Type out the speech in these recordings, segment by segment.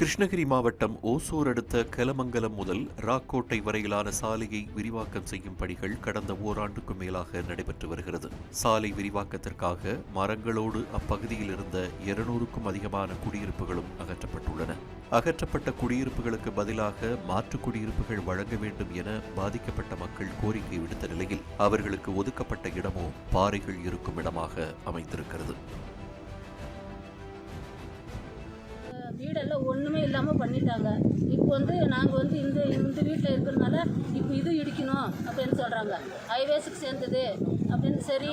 கிருஷ்ணகிரி மாவட்டம் ஓசூர் அடுத்த கலமங்கலம் முதல் ராக்கோட்டை வரையிலான சாலையை விரிவாக்கம் செய்யும் பணிகள் கடந்த ஓராண்டுக்கும் மேலாக நடைபெற்று வருகிறது. சாலை விரிவாக்கத்திற்காக மரங்களோடு அப்பகுதியில் இருந்த இருநூறுக்கும் அதிகமான குடியிருப்புகளும் அகற்றப்பட்டுள்ளன. அகற்றப்பட்ட குடியிருப்புகளுக்கு பதிலாக மாற்று குடியிருப்புகள் வழங்க வேண்டும் என பாதிக்கப்பட்ட மக்கள் கோரிக்கை விடுத்த நிலையில் அவர்களுக்கு ஒதுக்கப்பட்ட இடமோ பாறைகள் இருக்கும் இடமாக அமைந்திருக்கிறது. வீடெல்லாம் ஒன்றுமே இல்லாமல் பண்ணிட்டாங்க. இப்போ வந்து நாங்கள் வந்து இந்த இந்த வீட்டில் இருக்கிறதுனால இப்போ இது இடிக்கணும் அப்படின்னு சொல்கிறாங்க ஹைவேஸுக்கு சேர்ந்தது. அப்படின்னு சரி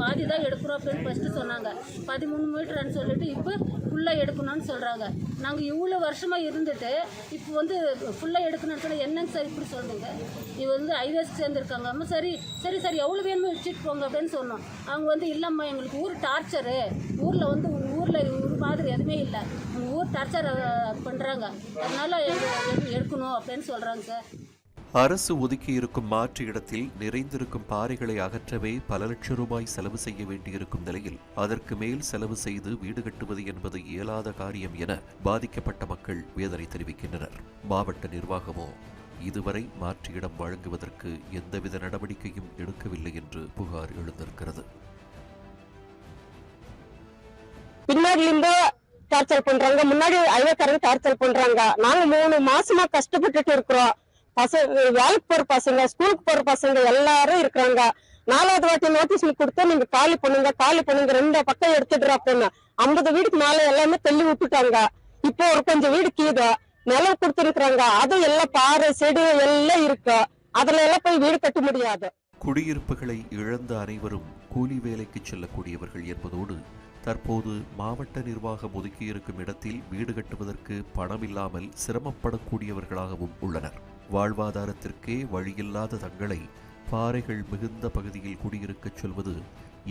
பாதி தான் எடுக்கிறோம் அப்படின்னு ஃபஸ்ட்டு சொன்னாங்க. பதிமூணு மீட்டர்னு சொல்லிட்டு இப்போ ஃபுல்லாக எடுக்கணும்னு சொல்கிறாங்க நாங்கள் இவ்வளோ வருஷமாக இருந்துட்டு இப்போ வந்து ஃபுல்லாக எடுக்கணும்னு சொல்லி என்னங்க சார் இப்படி சொல்லுங்க இது வந்து ஹைவேஸ்க்கு சேர்ந்துருக்காங்க. அம்மா சரி சரி சரி எவ்வளோ வேணுமோ இடிச்சிட்டு போங்க அப்படின்னு சொன்னோம். அவங்க வந்து இல்லைம்மா எங்களுக்கு ஊர் டார்ச்சரு ஊரில் வந்து ஊரில் ஒரு மாதிரி எதுவுமே இல்லை. உங்கள் ஊர் டார்ச்சர் பண்ணுறாங்க அதனால எடுக்கணும் அப்படின்னு சொல்கிறாங்க சார். அரசு ஒதுக்கியிருக்கும் மாற்று இடத்தில் நிறைந்திருக்கும் பாறைகளை அகற்றவே பல லட்சம் ரூபாய் செலவு செய்ய வேண்டியிருக்கும் நிலையில் அதற்கு மேல் செலவு செய்து வீடு கட்டுவது என்பது இயலாத காரியம் என பாதிக்கப்பட்ட மக்கள் வேதனை தெரிவிக்கின்றனர். மாவட்ட நிர்வாகமோ இதுவரை மாற்று இடம் வழங்குவதற்கு எந்தவித நடவடிக்கையும் எடுக்கவில்லை என்று புகார் எழுந்திருக்கிறது. பின்னாடி இருந்து டார்ச்சர் பண்றாங்க முன்னாடி ஐவக்காரங்க டார்ச்சர் பண்றாங்க. நாங்க மூணு மாசமா கஷ்டப்பட்டுட்டு இருக்கிறோம். பசங்க வேலைக்கு போற பசங்க ஸ்கூலுக்கு போற பசங்க எல்லாரும் இருக்கிறாங்க. நாலாவது வாட்டி நோட்டீஸ் கொடுத்தா நீங்க காலி பண்ணுங்க காலி பண்ணுங்க ரெண்டு பக்கம் எடுத்துடுற அப்படின்னு ஐம்பது வீடுக்கு மேல எல்லாமே தள்ளி விட்டுட்டாங்க. இப்போ ஒரு கொஞ்சம் வீடு கீதோ நிலம் கொடுத்துருக்குறாங்க. அதுவும் எல்லாம் பாறை செடி எல்லாம் இருக்கு. அதுல எல்லாம் போய் வீடு கட்ட முடியாது. குடியிருப்புகளை இழந்த அனைவரும் கூலி வேலைக்கு செல்லக்கூடியவர்கள் என்பதோடு தற்போது மாவட்ட நிர்வாகம் ஒதுக்கியிருக்கும் இடத்தில் வீடு கட்டுவதற்கு பணம் இல்லாமல் சிரமப்படக்கூடியவர்களாகவும் உள்ளனர். வாழ்வாதாரத்திற்கே வழியில்லாத தங்களை பாறைகள் மிகுந்த பகுதியில் குடியிருக்கச் சொல்வது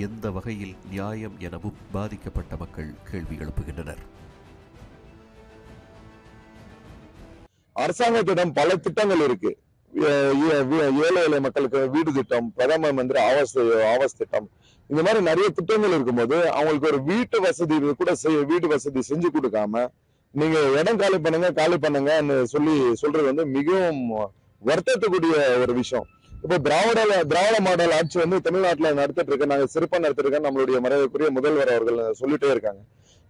எந்த வகையில் நியாயம் எனவும் பாதிக்கப்பட்ட மக்கள் கேள்வி எழுப்புகின்றனர். அரசாங்கத்திடம் பல திட்டங்கள் இருக்கு. ஏழை இலை மக்களுக்கு வீடு திட்டம் பிரதம மந்திரி ஆவாஸ் ஆவாஸ் திட்டம் இந்த மாதிரி நிறைய திட்டங்கள் இருக்கும்போது அவங்களுக்கு ஒரு வீட்டு வசதி கூட செய்ய வீட்டு வசதி செஞ்சு கொடுக்காம நீங்க இடம் காலி பண்ணுங்க காலி பண்ணுங்கன்னு சொல்லி சொல்றது வந்து மிகவும் வருத்தத்துக்குரிய ஒரு விஷயம். இப்போ திராவிட திராவிட மாடல் ஆட்சி வந்து தமிழ்நாட்டில் நடத்திட்டு இருக்க. நாங்கள் சிறப்பாக நடத்திட்டு நம்மளுடைய மரியாதைக்குரிய முதல்வர் அவர்கள் சொல்லிட்டே இருக்காங்க.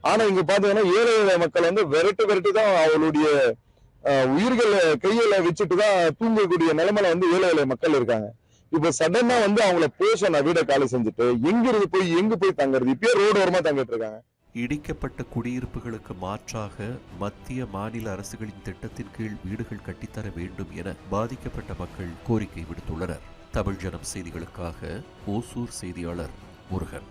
ஆனா இங்க பாத்தீங்கன்னா ஏழை மக்கள் வந்து விரட்டு விரட்டு தான் அவளுடைய உயிர்களை கையில வச்சுட்டு தான் தூங்கக்கூடிய நிலைமையில வந்து ஏழை ஏழை மக்கள் இருக்காங்க. இப்ப சடனா வந்து அவங்கள போஷன் வீட காலி செஞ்சுட்டு எங்க இருந்து போய் எங்க போய் தங்குறது? இப்பயே ரோடு ஓரமா தங்கிட்டு இருக்காங்க. இடிக்கப்பட்ட குடியிருப்புகளுக்கு மாற்றாக மத்திய மாநில அரசுகளின் திட்டத்தின் கீழ் வீடுகள் கட்டித்தர வேண்டும் என பாதிக்கப்பட்ட மக்கள் கோரிக்கை விடுத்துள்ளனர். தமிழ் ஜனம் செய்திகளுக்காக ஓசூர் செய்தியாளர் முருகன்.